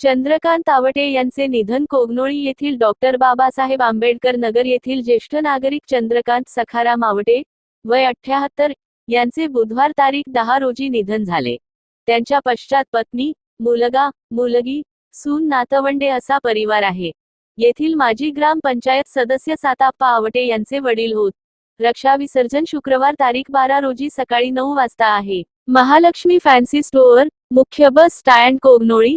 चंद्रकांत आवटे यांचे निधन कोगनोळी येथील डॉक्टर बाबासाहेब आंबेडकर नगर येथील ज्येष्ठ नागरिक चंद्रकांत सखाराम आवटे वय अठ्याहत्तर यांचे बुधवार तारीख दहा रोजी निधन झाले. त्यांच्या पश्चात पत्नी मुलगा मुलगी सून नातवंडे असा परिवार आहे. येथील माजी ग्रामपंचायत सदस्य साताप्पा आवटे यांचे वडील होत. रक्षा विसर्जन शुक्रवार तारीख बारा रोजी सकाळी नऊ वाजता आहे. महालक्ष्मी फॅन्सी स्टोअर मुख्य बस स्टँड कोगनोळी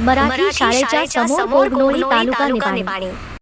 मराठी शाळेच्या समोर कोगनोळी तालुका निपाणी